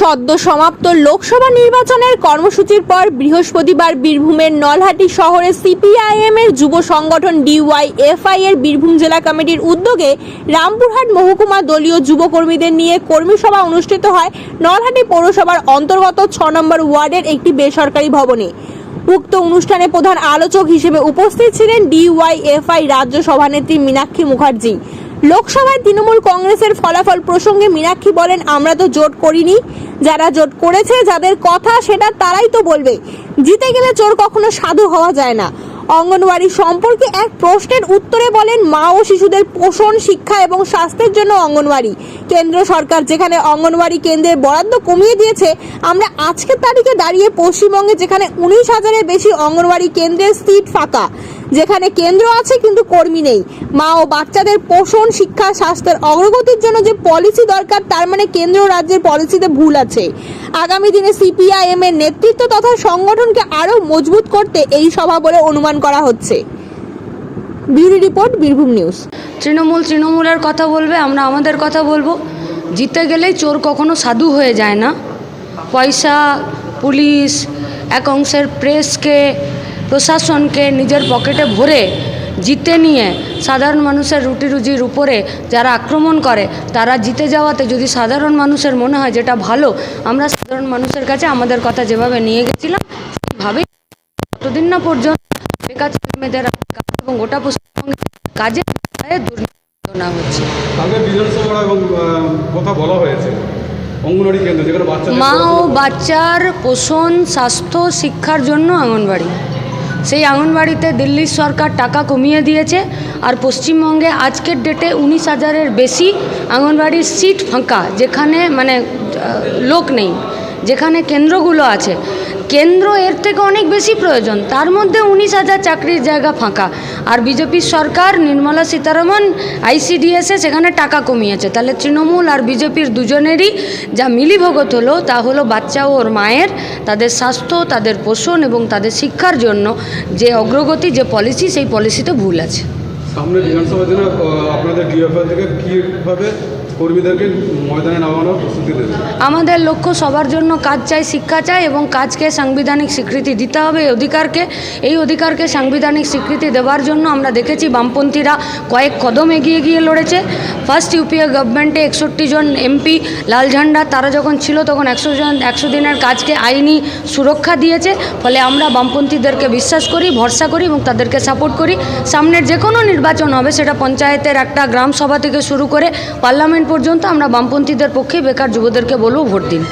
সদ্য সমাপ্ত লোকসভা নির্বাচনের কর্মসূচির পর বৃহস্পতিবার বীরভূমের নলহাটি শহরে সিপিআইএম এর যুব সংগঠন ডিওয়াইএফআই এর বীরভূম জেলা কমিটির উদ্যোগে রামপুরহাট মহকুমা দলীয় যুব কর্মীদের নিয়ে কর্মী সভা অনুষ্ঠিত হয় নলহাটি পৌরসভার অন্তর্গত ছ নম্বর ওয়ার্ডের একটি বেসরকারি ভবনে। উক্ত অনুষ্ঠানে প্রধান আলোচক হিসেবে উপস্থিত ছিলেন ডিওয়াই ডিওয়াইএফআই রাজ্য সভানেত্রী মীনাক্ষী মুখার্জি। লোকসভায় তৃণমূল কংগ্রেসের ফলাফল প্রসঙ্গে মীনাক্ষী বলেন, আমরা তো জোট করিনি। যারা জোট করেছে, যাদের কথা সেটা তারাই তো বলবে। জিতে গেলে চোর কখনো সাধু হওয়া যায় না। অঙ্গনওয়াড়ি সম্পর্কে এক প্রশ্নের উত্তরে বলেন, মা ও শিশুদের পোষণ, শিক্ষা এবং স্বাস্থ্যের জন্য অঙ্গনওয়াড়ি। কেন্দ্র সরকার যেখানে অঙ্গনওয়াড়ি কেন্দ্রের বরাদ্দ কমিয়ে দিয়েছে, আমরা আজকের তারিখে দাঁড়িয়ে পশ্চিমবঙ্গে যেখানে উনিশ হাজারের বেশি অঙ্গনওয়াড়ি কেন্দ্রের সিট ফাঁকা। যেখানে কেন্দ্র আছে কিন্তু কর্মী নেই। মা ও বাচ্চাদের পোষণ, শিক্ষা, স্বাস্থ্যের অগ্রগতির জন্য যে পলিসি দরকার, তার মানে কেন্দ্র রাজ্যের পলিসিতে ভুল আছে। আগামী দিনে সিপিআইএম এর নেতৃত্ব তথা সংগঠনকে আরও মজবুত করতে এই সভা বলে অনুমান করা হচ্ছে। Bureau report, Birbhum news. Trinamool তৃণমূলের কথা বলবে, আমরা আমাদের কথা বলব। জিতে গেলেই চোর কখনো সাধু হয়ে যায় না। পয়সা, পুলিশ, এক অংশের প্রেসকে প্রশাসনকে নিজের পকেটে ভরে জিতে নিয়ে সাধারণ মানুষের রুটি রুজির উপরে যারা আক্রমণ করে তারা জিতে যাওয়াতে যদি সাধারণ মানুষের মনে হয় যেটা ভালো আমরা সাধারণ মানুষের কাছে আমাদের কথা যেভাবে নিয়ে গেছিলাম সেইভাবেই যতদিন না পর্যন্ত বেকার ছেলেমেয়েদের কাজ এবং গোটা পশ্চিমবঙ্গে দুর্নীতি না হচ্ছে। কথা বলা হয়েছে মা ও বাচ্চার পোষণ স্বাস্থ্য শিক্ষার জন্য আঙ্গনবাড়ি সেই আঙ্গনবাড়িতে দিল্লির সরকার টাকা কমিয়ে দিয়েছে আর পশ্চিমবঙ্গে আজকের ডেটে উনিশ হাজারের বেশি আঙ্গনবাড়ির সিট ফাঁকা, যেখানে মানে লোক নেই, যেখানে কেন্দ্রগুলো আছে। কেন্দ্র এর থেকে অনেক বেশি প্রয়োজন। তার মধ্যে উনিশ হাজার চাকরির জায়গা ফাঁকা। আর বিজেপির সরকার, নির্মলা সীতারামন আইসিডিএসে সেখানে টাকা কমিয়েছে। তাহলে তৃণমূল আর বিজেপির দুজনেরই যা মিলিভগত হলো, তা হলো বাচ্চা ওর মায়ের, তাদের স্বাস্থ্য, তাদের পোষণ এবং তাদের শিক্ষার জন্য যে অগ্রগতি, যে পলিসি, সেই পলিসিতে ভুল আছে। সামনে বিধানসভার জন্য আপনাদের থেকে কর্মীদেরকে ময়দানে নামানোর প্রস্তুতি আমাদের লক্ষ্য সবার জন্য কাজ চাই, শিক্ষা চাই এবং কাজকে সাংবিধানিক স্বীকৃতি দিতে হবে। এই অধিকারকে এই অধিকারকে সাংবিধানিক স্বীকৃতি দেওয়ার জন্য আমরা দেখেছি বামপন্থীরা কয়েক কদম এগিয়ে গিয়ে লড়েছে। ফার্স্ট ইউপিএ গভর্নমেন্টে একষট্টি জন এমপি লাল ঝান্ডা, তারা যখন ছিল তখন একশো জন, একশো দিনের কাজকে আইনি সুরক্ষা দিয়েছে। ফলে আমরা বামপন্থীদেরকে বিশ্বাস করি, ভরসা করি এবং তাদেরকে সাপোর্ট করি। সামনের যে কোনো নির্বাচন হবে সেটা পঞ্চায়েতের একটা গ্রাম সভা থেকে শুরু করে পার্লামেন্ট পর্যন্ত আমরা বামপন্থীদের পক্ষে বেকার যুবদেরকে বলব ভোট দিন।